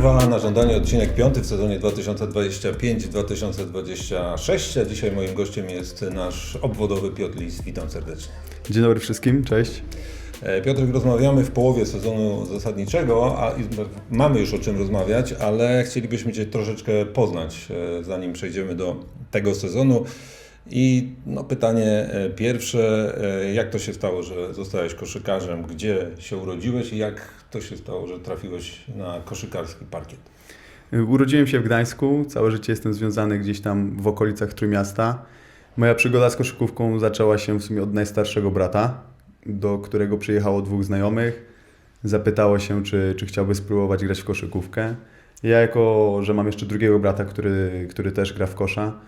Przerwa na żądanie odcinek piąty w sezonie 2025-2026. A dzisiaj moim gościem jest nasz obwodowy Piotr Lis. Witam serdecznie. Dzień dobry wszystkim, cześć. E, Piotr, rozmawiamy w połowie sezonu zasadniczego, a mamy już o czym rozmawiać, ale chcielibyśmy Cię troszeczkę poznać, e, zanim przejdziemy do tego sezonu. I no, pytanie e, pierwsze, e, jak to się stało, że zostałeś koszykarzem, gdzie się urodziłeś i jak to się stało, że trafiłeś na koszykarski parkiet? Urodziłem się w Gdańsku, całe życie jestem związany gdzieś tam w okolicach Trójmiasta. Moja przygoda z koszykówką zaczęła się w sumie od najstarszego brata, do którego przyjechało dwóch znajomych. Zapytało się, czy, czy chciałby spróbować grać w koszykówkę. Ja jako, że mam jeszcze drugiego brata, który, który też gra w kosza,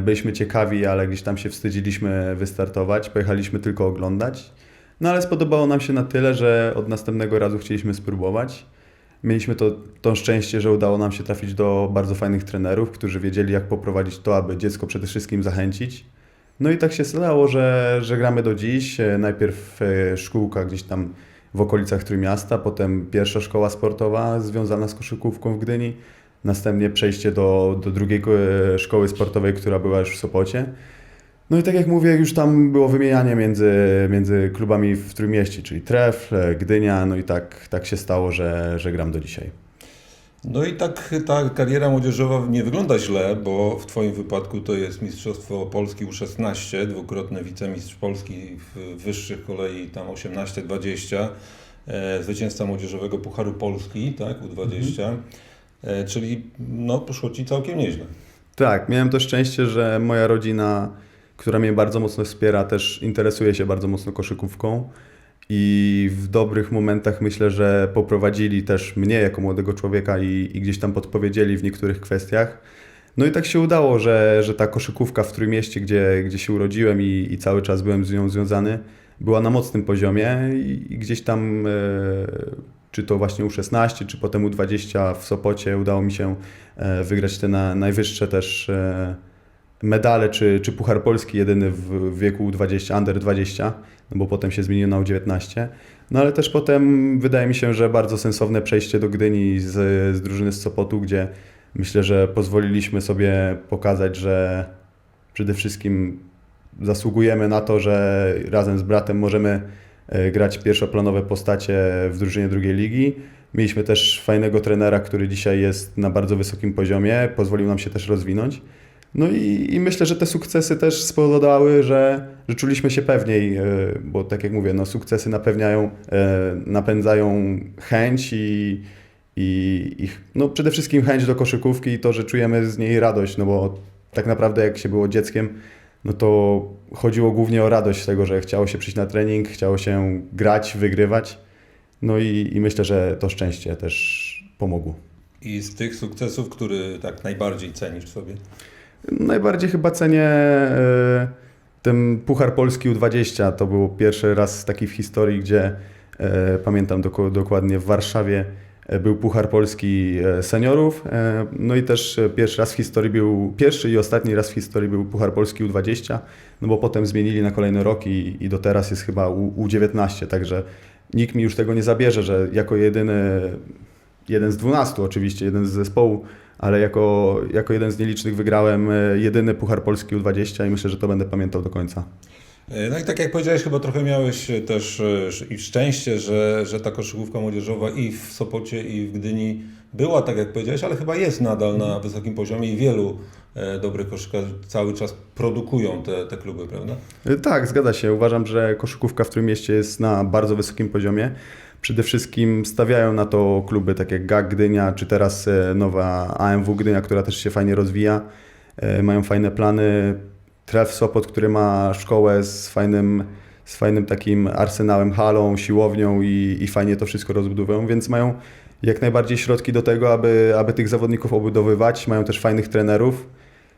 byliśmy ciekawi, ale gdzieś tam się wstydziliśmy wystartować. Pojechaliśmy tylko oglądać. No ale spodobało nam się na tyle, że od następnego razu chcieliśmy spróbować. Mieliśmy to, to szczęście, że udało nam się trafić do bardzo fajnych trenerów, którzy wiedzieli, jak poprowadzić to, aby dziecko przede wszystkim zachęcić. No i tak się stało, że, że gramy do dziś. E, Najpierw e, szkółka gdzieś tam w okolicach Trójmiasta, potem pierwsza szkoła sportowa związana z koszykówką w Gdyni, następnie przejście do, do drugiej e, szkoły sportowej, która była już w Sopocie. No i tak jak mówię, już tam było wymienianie między, między klubami w Trójmieście, czyli Tref, Gdynia, no i tak, tak się stało, że, że gram do dzisiaj. No i tak ta kariera młodzieżowa nie wygląda źle, bo w Twoim wypadku to jest Mistrzostwo Polski U16, dwukrotny wicemistrz Polski w wyższych kolei tam 18-20, e, zwycięzca młodzieżowego Pucharu Polski, tak, U20, e, czyli no poszło Ci całkiem nieźle. Tak, miałem to szczęście, że moja rodzina, która mnie bardzo mocno wspiera, też interesuje się bardzo mocno koszykówką i w dobrych momentach myślę, że poprowadzili też mnie jako młodego człowieka i, i gdzieś tam podpowiedzieli w niektórych kwestiach. No i tak się udało, że, że ta koszykówka w Trójmieście, gdzie, gdzie się urodziłem i, i cały czas byłem z nią związany, była na mocnym poziomie i, i gdzieś tam, e, czy to właśnie U16, czy potem U20 w Sopocie udało mi się e, wygrać te na, najwyższe też e, medale, czy, czy Puchar Polski jedyny w wieku U20, Under 20, no bo potem się zmienił na U19. No ale też potem wydaje mi się, że bardzo sensowne przejście do Gdyni z, z drużyny z Sopotu, gdzie myślę, że pozwoliliśmy sobie pokazać, że przede wszystkim zasługujemy na to, że razem z bratem możemy grać pierwszoplanowe postacie w drużynie drugiej ligi. Mieliśmy też fajnego trenera, który dzisiaj jest na bardzo wysokim poziomie, pozwolił nam się też rozwinąć. No i, i myślę, że te sukcesy też spowodowały, że, że czuliśmy się pewniej, e, bo tak jak mówię, no, sukcesy napewniają, e, napędzają chęć i, i, i no, przede wszystkim chęć do koszykówki i to, że czujemy z niej radość, no bo tak naprawdę jak się było dzieckiem, no to chodziło głównie o radość tego, że chciało się przyjść na trening, chciało się grać, wygrywać. No i, i myślę, że to szczęście też pomogło. I z tych sukcesów, który tak najbardziej cenisz sobie? Najbardziej chyba cenię e, ten Puchar Polski U20. To był pierwszy raz taki w historii, gdzie e, pamiętam dokładnie w Warszawie był Puchar Polski e, seniorów. E, no i też e, pierwszy raz w historii był, pierwszy i ostatni raz w historii był Puchar Polski U20, no bo potem zmienili na kolejny rok i, i do teraz jest chyba U, U19, także nikt mi już tego nie zabierze, że jako jedyny, jeden z 12 oczywiście, jeden z zespołu, ale jako, jako jeden z nielicznych wygrałem jedyny Puchar Polski U20 i myślę, że to będę pamiętał do końca. E, No i tak jak powiedziałeś, chyba trochę miałeś e, też e, i szczęście, że, że ta koszykówka młodzieżowa i w Sopocie, i w Gdyni była, tak jak powiedziałeś, ale chyba jest nadal na wysokim poziomie i wielu dobrych koszykarzy cały czas produkują te, te kluby, prawda? Tak, zgadza się. Uważam, że koszykówka w Trójmieście jest na bardzo wysokim poziomie. Przede wszystkim stawiają na to kluby takie jak GAG Gdynia, czy teraz nowa AMW Gdynia, która też się fajnie rozwija. Mają fajne plany. Tref Sopot, który ma szkołę z fajnym, z fajnym takim arsenałem, halą, siłownią i, i fajnie to wszystko rozbudowują, więc mają jak najbardziej środki do tego, aby, aby tych zawodników obudowywać. Mają też fajnych trenerów.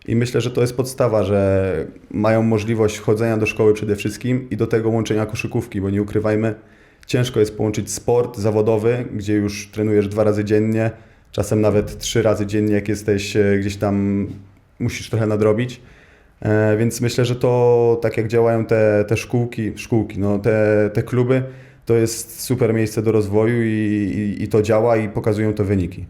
I myślę, że to jest podstawa, że mają możliwość chodzenia do szkoły przede wszystkim i do tego łączenia koszykówki, bo nie ukrywajmy, ciężko jest połączyć sport zawodowy, gdzie już trenujesz dwa razy dziennie, czasem nawet trzy razy dziennie, jak jesteś e, gdzieś tam, musisz trochę nadrobić. E, Więc myślę, że to tak jak działają te, te szkółki, szkółki no te, te kluby, to jest super miejsce do rozwoju i, i, i to działa i pokazują to wyniki.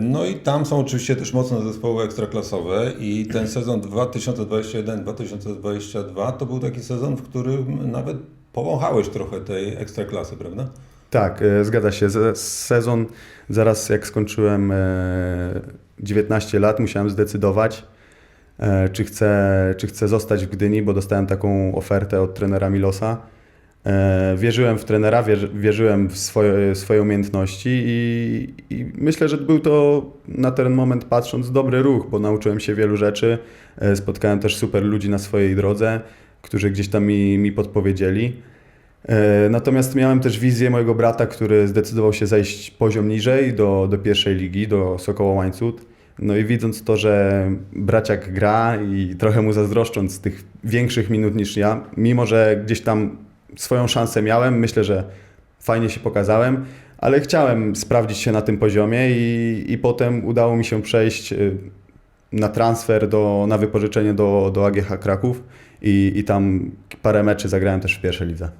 No i tam są oczywiście też mocne zespoły ekstraklasowe i ten sezon 2021-2022 to był taki sezon, w którym nawet powąchałeś trochę tej ekstraklasy, prawda? Tak, e, zgadza się. Sezon zaraz jak skończyłem e, 19 lat, musiałem zdecydować, e, czy chcę, czy chcę zostać w Gdyni, bo dostałem taką ofertę od trenera Milosa. E, Wierzyłem w trenera, wierzy- wierzyłem w swoje, swoje umiejętności i, i myślę, że był to na ten moment patrząc dobry ruch, bo nauczyłem się wielu rzeczy. E, Spotkałem też super ludzi na swojej drodze, którzy gdzieś tam mi, mi podpowiedzieli. E, Natomiast miałem też wizję mojego brata, który zdecydował się zejść poziom niżej do, do pierwszej ligi, do Sokoła Łańcut. No i widząc to, że braciak gra i trochę mu zazdroszcząc tych większych minut niż ja, mimo że gdzieś tam swoją szansę miałem, myślę, że fajnie się pokazałem, ale chciałem sprawdzić się na tym poziomie i, i potem udało mi się przejść y, na transfer, do, na wypożyczenie do, do AGH Kraków i, i tam parę meczy zagrałem też w pierwszej lidze.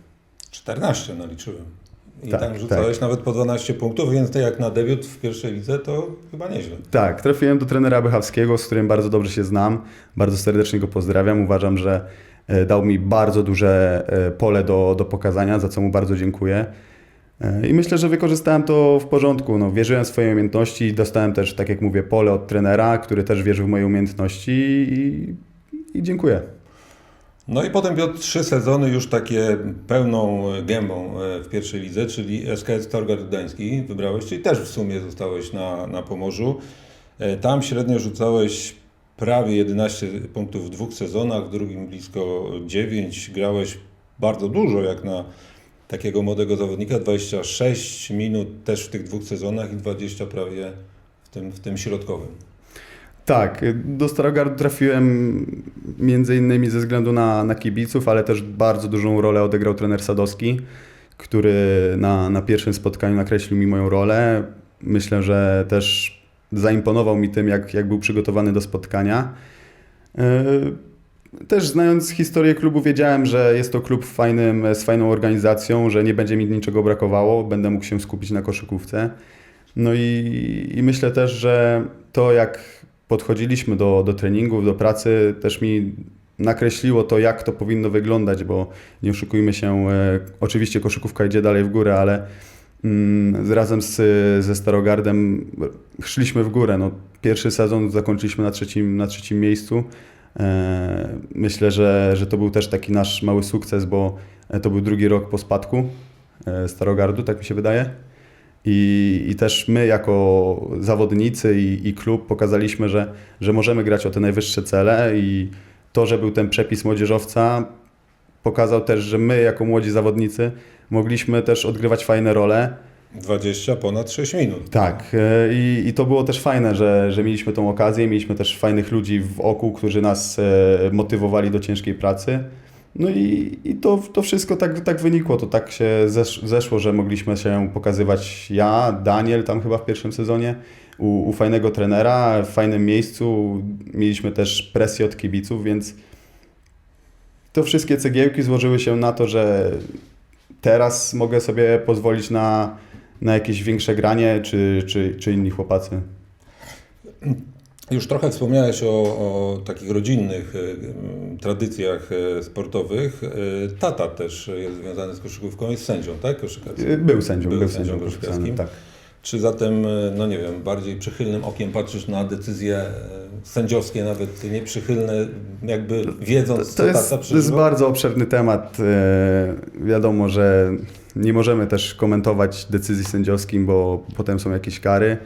14 naliczyłem. I Tak, tam rzucałeś nawet po 12 punktów, więc ty jak na debiut w pierwszej lidze to chyba nieźle. Tak, trafiłem do trenera Bychawskiego, z którym bardzo dobrze się znam. Bardzo serdecznie go pozdrawiam. Uważam, że e, dał mi bardzo duże e, pole do, do pokazania, za co mu bardzo dziękuję. E, I myślę, że wykorzystałem to w porządku. No, wierzyłem w swoje umiejętności dostałem też, tak jak mówię, pole od trenera, który też wierzył w moje umiejętności i, i dziękuję. No i potem Piotr, trzy sezony już takie pełną gębą e, w pierwszej lidze, czyli SKS Stargard Gdański wybrałeś, czyli też w sumie zostałeś na, na Pomorzu. E, Tam średnio rzucałeś prawie 11 punktów w dwóch sezonach, w drugim blisko 9. Grałeś bardzo dużo jak na takiego młodego zawodnika, 26 minut też w tych dwóch sezonach i 20 prawie w tym, w tym środkowym. Tak, do Starogardu trafiłem między innymi ze względu na, na kibiców, ale też bardzo dużą rolę odegrał trener Sadowski, który na, na pierwszym spotkaniu nakreślił mi moją rolę. Myślę, że też zaimponował mi tym, jak, jak był przygotowany do spotkania. Yy, Też znając historię klubu, wiedziałem, że jest to klub fajnym, z fajną organizacją, że nie będzie mi niczego brakowało, będę mógł się skupić na koszykówce. No i, i myślę też, że to jak podchodziliśmy do, do treningów, do pracy, też mi nakreśliło to, jak to powinno wyglądać, bo nie oszukujmy się, e, oczywiście koszykówka idzie dalej w górę, ale mm, razem z, ze Starogardem szliśmy w górę. No, pierwszy sezon zakończyliśmy na trzecim, na trzecim miejscu. E, myślę, że, że to był też taki nasz mały sukces, bo to był drugi rok po spadku e, Starogardu, tak mi się wydaje. I, I też my, jako zawodnicy i, i klub, pokazaliśmy, że, że możemy grać o te najwyższe cele. I to, że był ten przepis młodzieżowca, pokazał też, że my, jako młodzi zawodnicy, mogliśmy też odgrywać fajne role. 20 ponad 6 minut. Tak, e, i, i to było też fajne, że, że mieliśmy tą okazję, mieliśmy też fajnych ludzi w oku, którzy nas e, motywowali do ciężkiej pracy. No i, i to, to wszystko tak, tak wynikło, to tak się zesz, zeszło, że mogliśmy się pokazywać ja, Daniel tam chyba w pierwszym sezonie, u, u fajnego trenera, w fajnym miejscu, mieliśmy też presję od kibiców, więc to wszystkie cegiełki złożyły się na to, że teraz mogę sobie pozwolić na, na jakieś większe granie, czy, czy, czy inni chłopacy. Już trochę wspomniałeś o, o takich rodzinnych e, tradycjach e, sportowych. E, Tata też jest związany z koszykówką, jest sędzią, tak? Koszykarskim. Był sędzią, był, Był sędzią, sędzią koszykarskim, tak. Czy zatem, no nie wiem, bardziej przychylnym okiem patrzysz na decyzje sędziowskie, nawet nieprzychylne, jakby wiedząc, To co jest, tata to jest przeżywa? bardzo obszerny temat. Wiadomo, że nie możemy też komentować decyzji sędziowskim, bo potem są jakieś kary.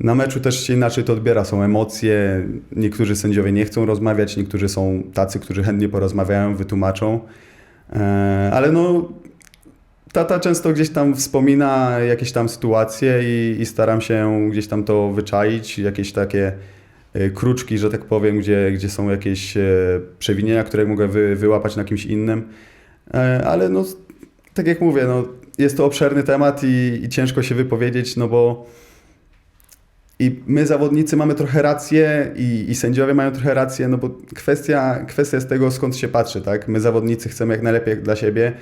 Na meczu też się inaczej to odbiera, są emocje. Niektórzy sędziowie nie chcą rozmawiać, niektórzy są tacy, którzy chętnie porozmawiają, wytłumaczą. E, Ale no, tata często gdzieś tam wspomina jakieś tam sytuacje i, i staram się gdzieś tam to wyczaić, jakieś takie e, kruczki, że tak powiem, gdzie, gdzie są jakieś e, przewinienia, które mogę wy, wyłapać na kimś innym. Ale no, tak jak mówię, no, jest to obszerny temat i, i ciężko się wypowiedzieć, no bo i my zawodnicy mamy trochę rację i, i sędziowie mają trochę rację, no bo kwestia, kwestia jest tego, skąd się patrzy, tak? My zawodnicy chcemy jak najlepiej dla siebie.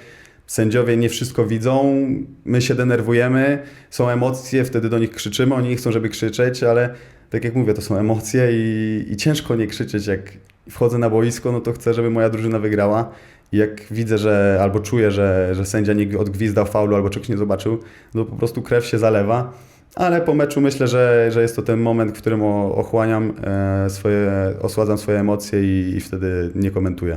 sędziowie nie wszystko widzą, my się denerwujemy, są emocje, wtedy do nich krzyczymy, oni nie chcą, żeby krzyczeć, ale tak jak mówię, to są emocje i, i ciężko nie krzyczeć. Jak wchodzę na boisko, no to chcę, żeby moja drużyna wygrała. I jak widzę, że albo czuję, że, że sędzia nie odgwizdał faulu albo czegoś nie zobaczył, no po prostu krew się zalewa. Ale po meczu myślę, że, że jest to ten moment, w którym ochłaniam e, swoje, osładzam swoje emocje i, i wtedy nie komentuję.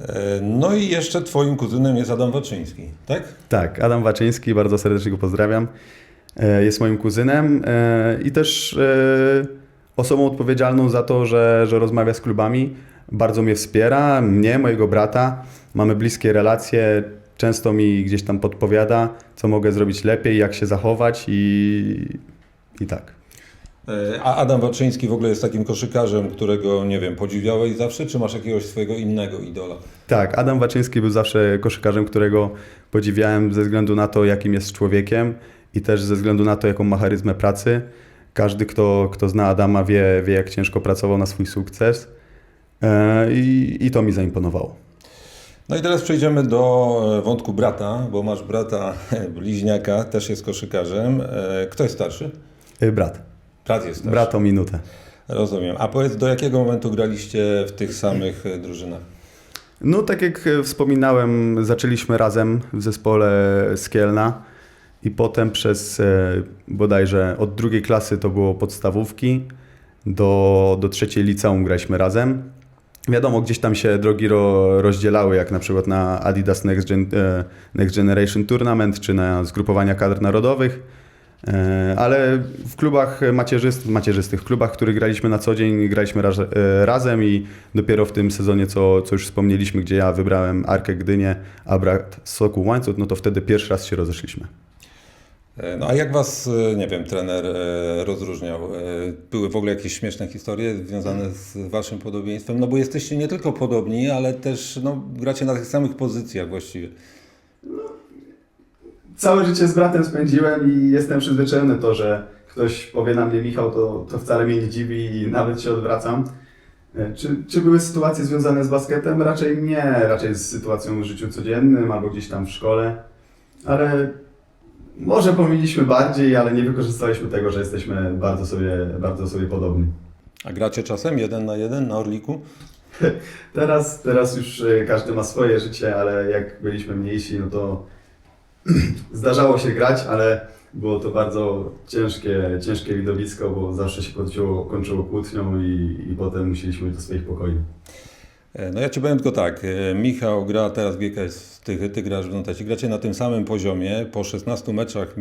E, No i jeszcze twoim kuzynem jest Adam Waczyński, tak? Tak, Adam Waczyński, bardzo serdecznie go pozdrawiam. E, Jest moim kuzynem i też osobą odpowiedzialną za to, że, że rozmawia z klubami. Bardzo mnie wspiera, mnie, mojego brata. Mamy bliskie relacje, często mi gdzieś tam podpowiada, co mogę zrobić lepiej, jak się zachować i, i tak. E, A Adam Waczyński w ogóle jest takim koszykarzem, którego, nie wiem, podziwiałeś zawsze, czy masz jakiegoś swojego innego idola? Tak, Adam Waczyński był zawsze koszykarzem, którego podziwiałem ze względu na to, jakim jest człowiekiem i też ze względu na to, jaką ma charyzmę pracy. Każdy, kto, kto zna Adama, wie, wie, jak ciężko pracował na swój sukces E, i, i to mi zaimponowało. No i teraz przejdziemy do e, wątku brata, bo masz brata bliźniaka, też jest koszykarzem. E, Kto jest starszy? E, Brat, Brat jest starszy. brat o minutę. Rozumiem. A powiedz, do jakiego momentu graliście w tych samych e, drużynach? No, tak jak e, wspominałem, zaczęliśmy razem w zespole z Kielna i potem przez e, bodajże od drugiej klasy to było podstawówki do, do trzeciej liceum graliśmy razem. Wiadomo, gdzieś tam się drogi ro, rozdzielały, jak na przykład na Adidas Next, Gen, e, Next Generation Tournament czy na zgrupowania kadr narodowych. E, Ale w klubach macierzystych, w klubach, w których graliśmy na co dzień, graliśmy raz, e, razem i dopiero w tym sezonie, co, co już wspomnieliśmy, gdzie ja wybrałem Arkę Gdynię, a brat Sokół Łańcut, no to wtedy pierwszy raz się rozeszliśmy. E, No a jak was, e, nie wiem, trener e, rozróżniał? Były w ogóle jakieś śmieszne historie związane z waszym podobieństwem? No bo jesteście nie tylko podobni, ale też no, gracie na tych samych pozycjach właściwie. Całe życie z bratem spędziłem i jestem przyzwyczajony to, że ktoś powie na mnie Michał, to, to wcale mnie nie dziwi i nawet się odwracam. Czy, czy były sytuacje związane z basketem? Raczej nie, raczej z sytuacją w życiu codziennym albo gdzieś tam w szkole, ale może pomiliśmy bardziej, ale nie wykorzystaliśmy tego, że jesteśmy bardzo sobie, bardzo sobie podobni. A gracie czasem jeden na jeden na Orliku? Teraz, teraz już e, każdy ma swoje życie, ale jak byliśmy mniejsi, no to zdarzało się grać, ale było to bardzo ciężkie, ciężkie widowisko, bo zawsze się kończyło, kończyło kłótnią i, i potem musieliśmy do swoich pokoi. E, No ja ci powiem tylko tak, e, Michał gra teraz GKS, ty, ty grasz w Notecie, gracie na tym samym poziomie, po 16 meczach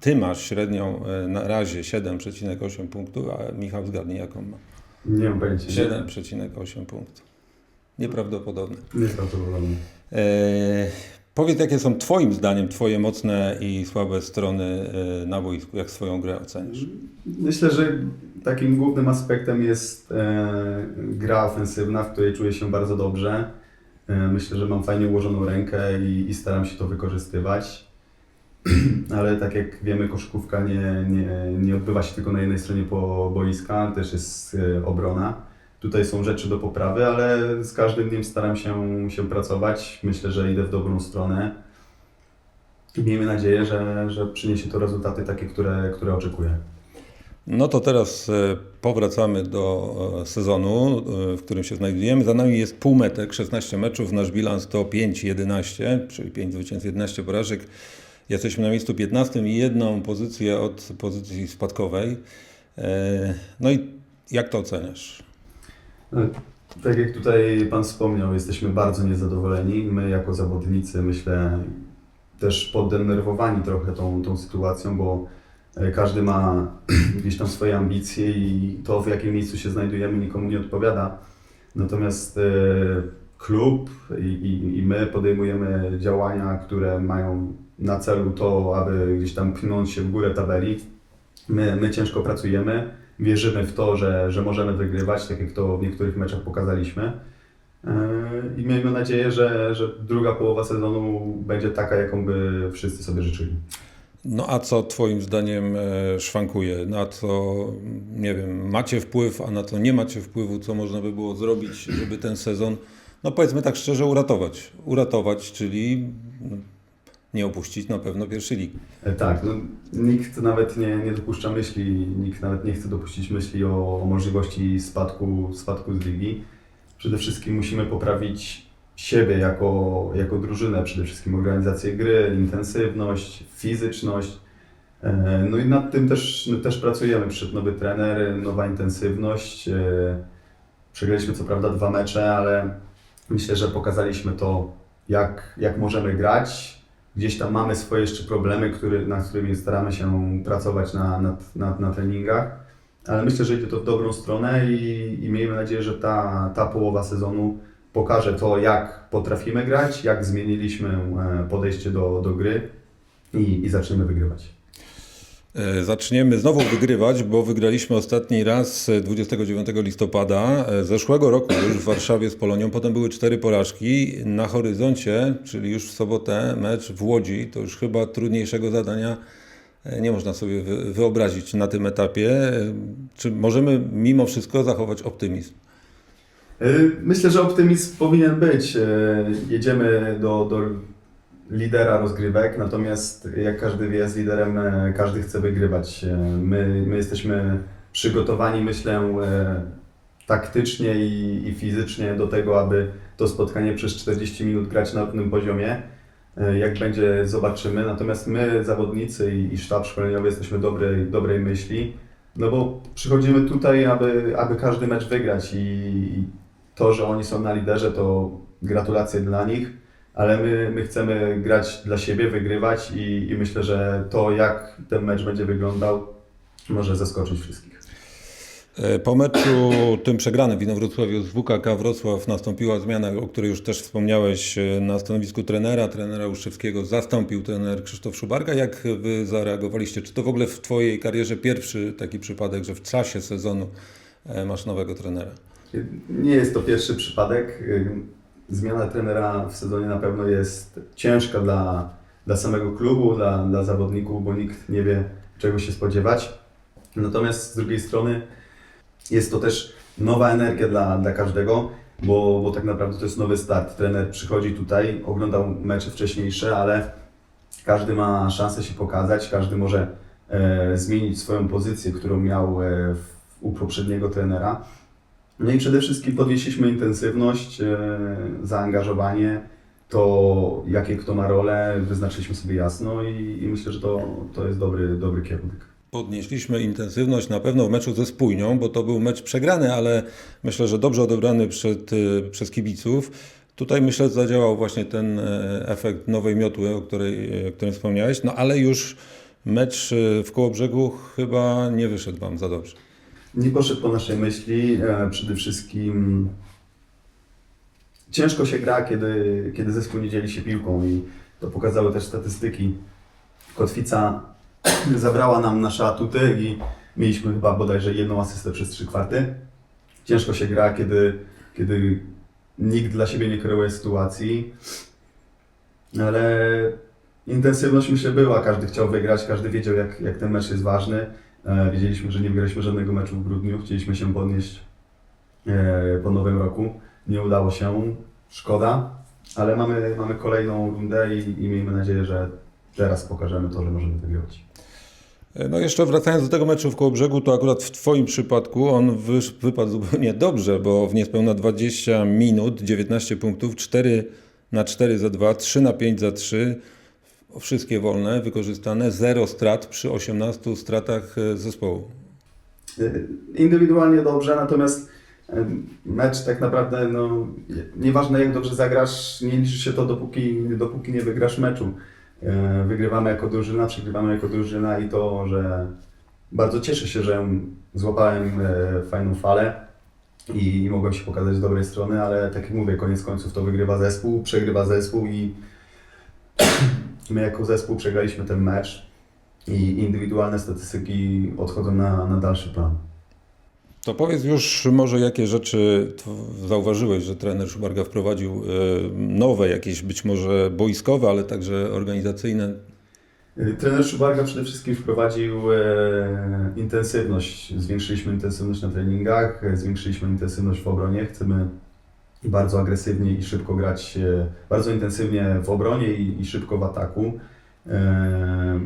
ty masz średnią e, na razie 7,8 punktów, a Michał zgadnij jaką ma. Nie pojęcia. 7,8 punktów. Nieprawdopodobne. Nieprawdopodobne. E, powiedz, jakie są Twoim zdaniem Twoje mocne i słabe strony e, na boisku? Jak swoją grę oceniasz? Myślę, że takim głównym aspektem jest e, gra ofensywna, w której czuję się bardzo dobrze. E, myślę, że mam fajnie ułożoną rękę i, i staram się to wykorzystywać. Ale tak jak wiemy, koszykówka nie, nie, nie odbywa się tylko na jednej stronie po boiska, też jest obrona. Tutaj są rzeczy do poprawy, ale z każdym dniem staram się, się pracować. Myślę, że idę w dobrą stronę. I miejmy nadzieję, że, że przyniesie to rezultaty takie, które, które oczekuję. No to teraz e, powracamy do e, sezonu, e, w którym się znajdujemy. Za nami jest półmetek, 16 meczów, nasz bilans to 5-11, czyli 5 zwycięstw, 11 porażek. Jesteśmy na miejscu 15 i jedną pozycję od pozycji spadkowej. No i jak to oceniasz? Tak jak tutaj Pan wspomniał, jesteśmy bardzo niezadowoleni. My jako zawodnicy, myślę, też poddenerwowani trochę tą, tą sytuacją, bo e, każdy ma gdzieś tam swoje ambicje i to w jakim miejscu się znajdujemy nikomu nie odpowiada. Natomiast e, klub i, i, i my podejmujemy działania, które mają na celu to, aby gdzieś tam pchnąć się w górę tabeli. My, my ciężko pracujemy, wierzymy w to, że, że możemy wygrywać, tak jak to w niektórych meczach pokazaliśmy. Yy, I miejmy nadzieję, że, że druga połowa sezonu będzie taka, jaką by wszyscy sobie życzyli. No a co Twoim zdaniem e, szwankuje? Na co, nie wiem, macie wpływ, a na co nie macie wpływu? Co można by było zrobić, żeby ten sezon no powiedzmy tak szczerze, uratować. Uratować, czyli nie opuścić na pewno pierwszej ligi. E, Tak, no, nikt nawet nie, nie dopuszcza myśli, nikt nawet nie chce dopuścić myśli o, o możliwości spadku, spadku z ligi. Przede wszystkim musimy poprawić siebie jako, jako drużynę, przede wszystkim organizację gry, intensywność, fizyczność. E, No i nad tym też, też pracujemy. Przyszedł nowy trener, nowa intensywność. E, Przegraliśmy co prawda dwa mecze, ale myślę, że pokazaliśmy to, jak, jak możemy grać. Gdzieś tam mamy swoje jeszcze problemy, który, nad którymi staramy się pracować na, na, na, na treningach, ale myślę, że idzie to w dobrą stronę i, i miejmy nadzieję, że ta, ta połowa sezonu pokaże to, jak potrafimy grać, jak zmieniliśmy e, podejście do, do gry i, i zaczniemy wygrywać. E, Zaczniemy znowu wygrywać, bo wygraliśmy ostatni raz e, 29 listopada e, zeszłego roku już w Warszawie z Polonią. Potem były cztery porażki. Na horyzoncie, czyli już w sobotę, mecz w Łodzi. To już chyba trudniejszego zadania e, nie można sobie wy- wyobrazić na tym etapie. E, Czy możemy mimo wszystko zachować optymizm? Myślę, że optymizm powinien być. Jedziemy do, do lidera rozgrywek, natomiast jak każdy wie, z liderem e, każdy chce wygrywać. E, My, my jesteśmy przygotowani, myślę, e, taktycznie i, i fizycznie do tego, aby to spotkanie przez 40 minut grać na równym poziomie. Jak będzie, zobaczymy. Natomiast my, zawodnicy i, i sztab szkoleniowy, jesteśmy dobrej, dobrej myśli. No bo przychodzimy tutaj, aby, aby każdy mecz wygrać i, i to, że oni są na liderze, to gratulacje dla nich, ale my, my chcemy grać dla siebie, wygrywać i, i myślę, że to, jak ten mecz będzie wyglądał, może zaskoczyć wszystkich. E, Po meczu tym przegranym w Inowrocławiu z WKK Wrocław nastąpiła zmiana, o której już też wspomniałeś e, na stanowisku trenera. Trenera Uszczewskiego zastąpił trener Krzysztof Szubarga. Jak wy zareagowaliście? Czy to w ogóle w twojej karierze pierwszy taki przypadek, że w czasie sezonu e, masz nowego trenera? Nie jest to pierwszy przypadek. Zmiana trenera w sezonie na pewno jest ciężka dla, dla samego klubu, dla, dla zawodników, bo nikt nie wie, czego się spodziewać. Natomiast z drugiej strony jest to też nowa energia dla, dla każdego, bo, bo tak naprawdę to jest nowy start. Trener przychodzi tutaj, oglądał mecze wcześniejsze, ale każdy ma szansę się pokazać, każdy może e, zmienić swoją pozycję, którą miał e, w, u poprzedniego trenera. No i przede wszystkim podnieśliśmy intensywność, e, zaangażowanie, to jakie kto ma rolę, wyznaczyliśmy sobie jasno i, i myślę, że to, to jest dobry, dobry kierunek. Podnieśliśmy intensywność na pewno w meczu ze Spójnią, bo to był mecz przegrany, ale myślę, że dobrze odebrany przed, y, przez kibiców. Tutaj myślę, że zadziałał właśnie ten e, efekt nowej miotły, o, której, o którym wspomniałeś, no ale już mecz w Kołobrzegu chyba nie wyszedł Wam za dobrze. Nie poszedł po naszej myśli. E, przede wszystkim ciężko się gra, kiedy, kiedy zespół nie dzieli się piłką i to pokazały też statystyki. Kotwica zabrała nam nasze atuty i mieliśmy chyba bodajże jedną asystę przez trzy kwarty. Ciężko się gra, kiedy, kiedy nikt dla siebie nie kreuje sytuacji, ale intensywność myślę była, każdy chciał wygrać, każdy wiedział jak, jak ten mecz jest ważny. E, Wiedzieliśmy, że nie wygraliśmy żadnego meczu w grudniu, chcieliśmy się podnieść e, po nowym roku. Nie udało się, szkoda, ale mamy, mamy kolejną rundę i, i miejmy nadzieję, że teraz pokażemy to, że możemy wygrywać. E, No jeszcze wracając do tego meczu w Kołobrzegu, to akurat w Twoim przypadku on wypadł zupełnie dobrze, bo w niespełna 20 minut 19 punktów, 4 na 4 za 2, 3 na 5 za 3, wszystkie wolne, wykorzystane, 0 strat przy 18 stratach e, zespołu. Y, Indywidualnie dobrze, natomiast y, mecz tak naprawdę, no, nieważne jak dobrze zagrasz, nie liczy się to dopóki, dopóki nie wygrasz meczu. Wygrywamy jako drużyna, przegrywamy jako drużyna i to, że bardzo cieszę się, że złapałem fajną falę i mogłem się pokazać z dobrej strony, ale tak jak mówię, koniec końców to wygrywa zespół, przegrywa zespół i my jako zespół przegraliśmy ten mecz i indywidualne statystyki odchodzą na, na dalszy plan. To powiedz już może jakie rzeczy zauważyłeś, że trener Szubarga wprowadził e, nowe, jakieś być może boiskowe, ale także organizacyjne. Y, Trener Szubarga przede wszystkim wprowadził e, intensywność. Zwiększyliśmy intensywność na treningach, e, zwiększyliśmy intensywność w obronie. Chcemy i bardzo agresywnie i szybko grać, e, bardzo intensywnie w obronie i, i szybko w ataku. E,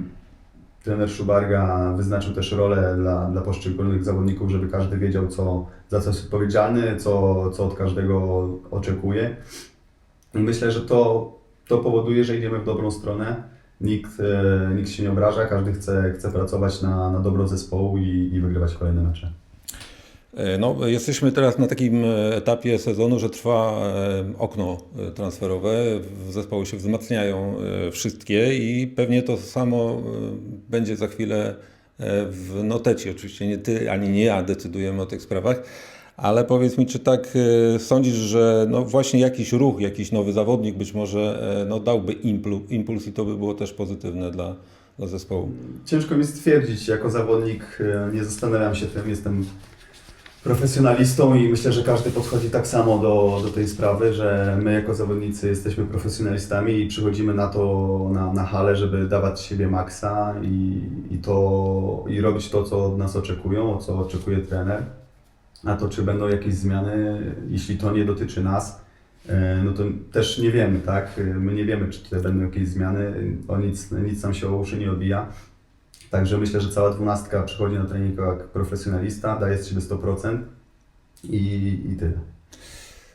Trener Szubarga wyznaczył też rolę dla, dla poszczególnych zawodników, żeby każdy wiedział, co, za co jest odpowiedzialny, co, co od każdego oczekuje. I myślę, że to, to powoduje, że idziemy w dobrą stronę. Nikt, e, nikt się nie obraża, każdy chce, chce pracować na, na dobro zespołu i, i wygrywać kolejne mecze. E, No, jesteśmy teraz na takim e, etapie sezonu, że trwa e, okno transferowe. Zespoły się wzmacniają wszystkie i pewnie to samo będzie za chwilę w notecie. Oczywiście nie ty ani nie ja decydujemy o tych sprawach, ale powiedz mi, czy tak sądzisz, że no właśnie jakiś ruch, jakiś nowy zawodnik być może no, dałby impuls i to by było też pozytywne dla, dla zespołu? Ciężko mi stwierdzić, jako zawodnik nie zastanawiam się tym, jestem profesjonalistą i myślę, że każdy podchodzi tak samo do, do tej sprawy, że my jako zawodnicy jesteśmy profesjonalistami i przychodzimy na to, na, na halę, żeby dawać siebie maksa i, i, to, i robić to, co od nas oczekują, co oczekuje trener. A to, czy będą jakieś zmiany, jeśli to nie dotyczy nas, e, no to też nie wiemy, tak? My nie wiemy, czy tutaj będą jakieś zmiany, o nic, nic nam się o uszy nie odbija. Także myślę, że cała dwunastka przychodzi na trening jak profesjonalista, daje z siebie 100% i, i tyle.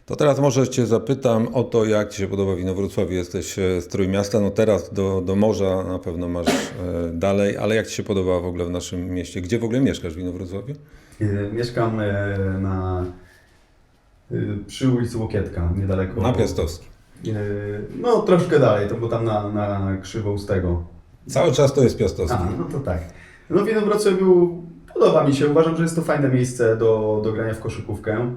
To teraz może Cię zapytam o to, jak Ci się podoba w Inowrocławiu. Jesteś e, z Trójmiasta, no teraz do, do morza na pewno masz e, dalej, ale jak Ci się podoba w ogóle w naszym mieście? Gdzie w ogóle mieszkasz w Inowrocławiu? Y, Mieszkam e, na, y, przy ulicy Łokietka, niedaleko. Na Piastowski. No troszkę dalej, to było tam na, na Krzywoustego. Cały czas to jest Piastowski. A, no to tak. No w Inowrocławiu podoba mi się, uważam, że jest to fajne miejsce do, do grania w koszykówkę.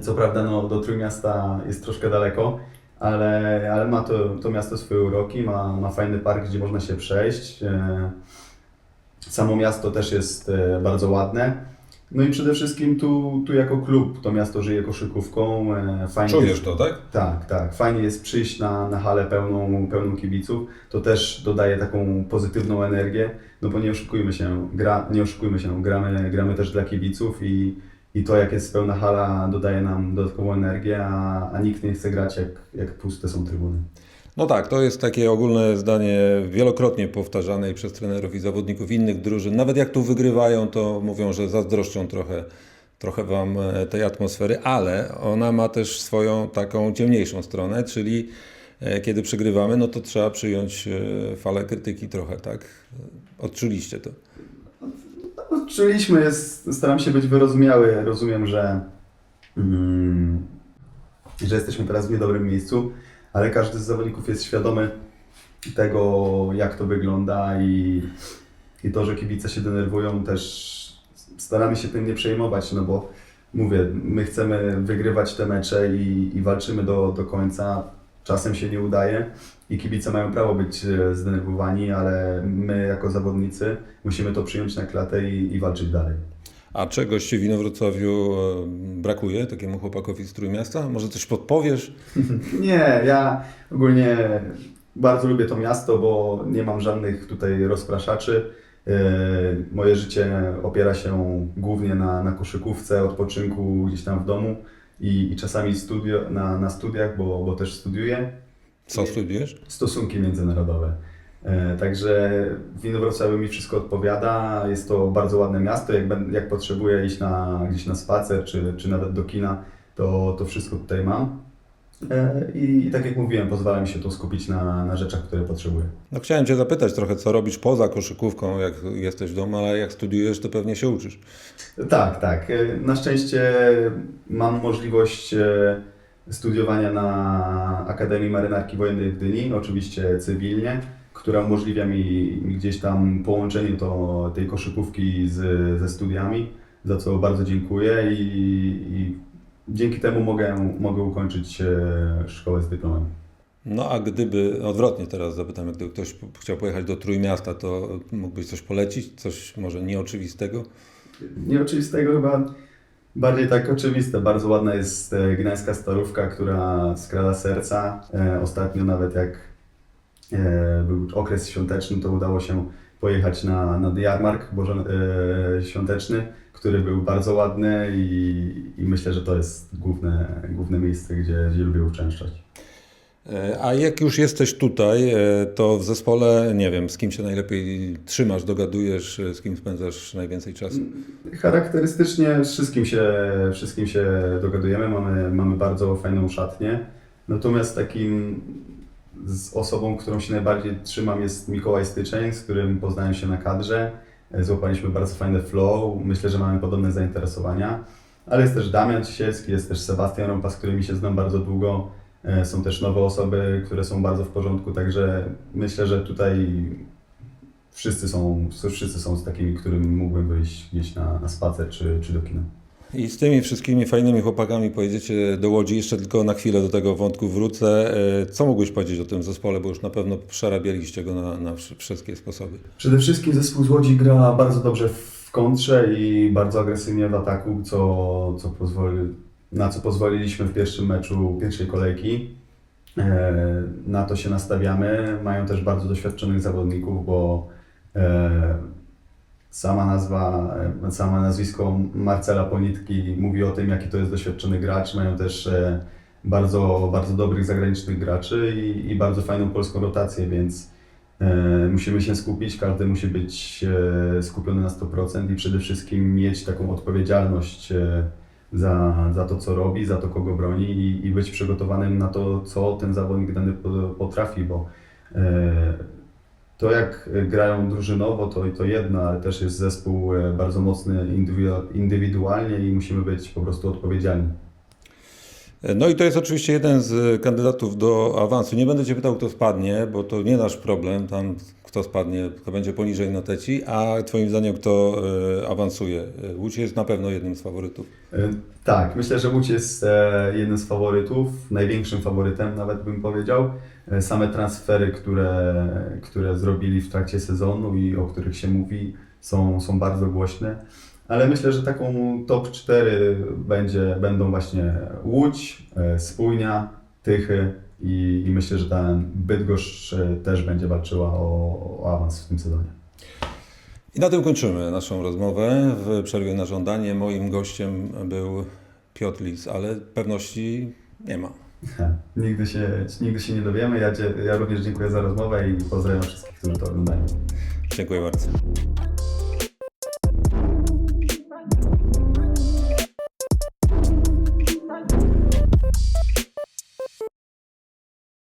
Co prawda no, do Trójmiasta jest troszkę daleko, ale, ale ma to, to miasto swoje uroki, ma, ma fajny park, gdzie można się przejść. E, Samo miasto też jest e, bardzo ładne. No i przede wszystkim tu, tu jako klub to miasto żyje koszykówką. e, Fajnie Czujesz jest- to, tak? tak, tak. Fajnie jest przyjść na, na halę pełną, pełną kibiców. To też dodaje taką pozytywną energię. No bo nie oszukujmy się, gra, nie oszukujmy się, gramy, gramy też dla kibiców i, i to jak jest pełna hala dodaje nam dodatkową energię, a, a nikt nie chce grać jak, jak puste są trybuny. No tak, to jest takie ogólne zdanie wielokrotnie powtarzane przez trenerów i zawodników innych drużyn. Nawet jak tu wygrywają, to mówią, że zazdroszczą trochę, trochę Wam e, tej atmosfery, ale ona ma też swoją taką ciemniejszą stronę, czyli e, kiedy przegrywamy, no to trzeba przyjąć e, falę krytyki trochę, tak? Odczuliście to. No, jest, staram się być wyrozumiały. Rozumiem, że, mm, że jesteśmy teraz w niedobrym miejscu, ale każdy z zawodników jest świadomy tego, jak to wygląda i, i to, że kibice się denerwują, też staramy się tym nie przejmować, no bo mówię, my chcemy wygrywać te mecze i, i walczymy do, do końca. Czasem się nie udaje i kibice mają prawo być e, zdenerwowani, ale my jako zawodnicy musimy to przyjąć na klatę i, i walczyć dalej. A czegoś Ci w Inowrocławiu e, brakuje takiemu chłopakowi z Trójmiasta? Może coś podpowiesz? Nie, ja ogólnie bardzo lubię to miasto, bo nie mam żadnych tutaj rozpraszaczy. Yy, Moje życie opiera się głównie na, na koszykówce, odpoczynku gdzieś tam w domu i, i czasami studio, na, na studiach, bo, bo też studiuję. Co studiujesz? stosunki międzynarodowe. E, Także w Inowrocławiu mi wszystko odpowiada. Jest to bardzo ładne miasto. Jak, jak potrzebuję iść na, gdzieś na spacer czy, czy nawet do kina, to, to wszystko tutaj mam. E, I, I tak jak mówiłem, pozwala mi się to skupić na, na rzeczach, które potrzebuję. No chciałem Cię zapytać trochę, co robisz poza koszykówką, jak jesteś w domu, ale jak studiujesz, to pewnie się uczysz. Tak, tak. E, Na szczęście mam możliwość e, studiowania na Akademii Marynarki Wojennej w Gdyni, oczywiście cywilnie, która umożliwia mi mi gdzieś tam połączenie to, tej koszykówki z, ze studiami, za co bardzo dziękuję i, i dzięki temu mogę, mogę ukończyć e, szkołę z dyplomem. No a gdyby, odwrotnie teraz zapytam, gdyby ktoś chciał pojechać do Trójmiasta, to mógłbyś coś polecić? Coś może nieoczywistego? Nieoczywistego chyba bardziej tak oczywiste. Bardzo ładna jest e, gdańska starówka, która skrada serca. E, Ostatnio nawet jak był okres świąteczny, to udało się pojechać na, na Jarmark Boże, e, Świąteczny, który był bardzo ładny i, i myślę, że to jest główne, główne miejsce, gdzie, gdzie lubię uczęszczać. E, A jak już jesteś tutaj, e, to w zespole, nie wiem, z kim się najlepiej trzymasz, dogadujesz, z kim spędzasz najwięcej czasu? Charakterystycznie z wszystkim się, wszystkim się dogadujemy, mamy, mamy bardzo fajną szatnię. Natomiast takim z osobą, którą się najbardziej trzymam jest Mikołaj Styczeń, z którym poznałem się na kadrze. E, Złapaliśmy bardzo fajne flow, myślę, że mamy podobne zainteresowania. Ale jest też Damian Cisielski, jest też Sebastian Rompa, z którymi się znam bardzo długo. E, Są też nowe osoby, które są bardzo w porządku, także myślę, że tutaj wszyscy są, wszyscy są z takimi, którym mógłbym wyjść gdzieś na, na spacer czy, czy do kina. I z tymi wszystkimi fajnymi chłopakami pojedziecie do Łodzi. Jeszcze tylko na chwilę do tego wątku wrócę. E, Co mógłbyś powiedzieć o tym zespole, bo już na pewno przerabialiście go na, na wsz- wszystkie sposoby. Przede wszystkim zespół z Łodzi gra bardzo dobrze w kontrze i bardzo agresywnie w ataku, co, co pozwoli, na co pozwoliliśmy w pierwszym meczu pierwszej kolejki. E, Na to się nastawiamy. Mają też bardzo doświadczonych zawodników, bo e, sama nazwa, e, sama nazwisko Marcela Ponitki mówi o tym, jaki to jest doświadczony gracz. Mają też e, bardzo, bardzo dobrych zagranicznych graczy i, i bardzo fajną polską rotację, więc E, Musimy się skupić, każdy musi być skupiony na 100% i przede wszystkim mieć taką odpowiedzialność za, za to, co robi, za to, kogo broni i, i być przygotowanym na to, co ten zawodnik dany po- potrafi, bo to jak grają drużynowo, to, to jedno, ale też jest zespół e, bardzo mocny indywidu- indywidualnie i musimy być po prostu odpowiedzialni. E, No i to jest oczywiście jeden z kandydatów do awansu. Nie będę Cię pytał, kto spadnie, bo to nie nasz problem. Tam kto spadnie, kto będzie poniżej na teci, a Twoim zdaniem kto e, awansuje? E, Łódź jest na pewno jednym z faworytów. E, Tak, myślę, że Łódź jest jednym z faworytów, największym faworytem nawet bym powiedział. Same transfery, które, które zrobili w trakcie sezonu i o których się mówi, są, są bardzo głośne. Ale myślę, że taką top 4 będzie, będą właśnie Łódź, Spójnia, Tychy i, i myślę, że ten Bydgoszcz e, też będzie walczyła o, o awans w tym sezonie. I na tym kończymy naszą rozmowę. W przerwie na żądanie moim gościem był Piotr Lis, ale pewności nie ma. Nigdy się, nigdy się nie dowiemy. Ja, ja również dziękuję za rozmowę i pozdrawiam wszystkich, którzy to oglądają. Dziękuję bardzo.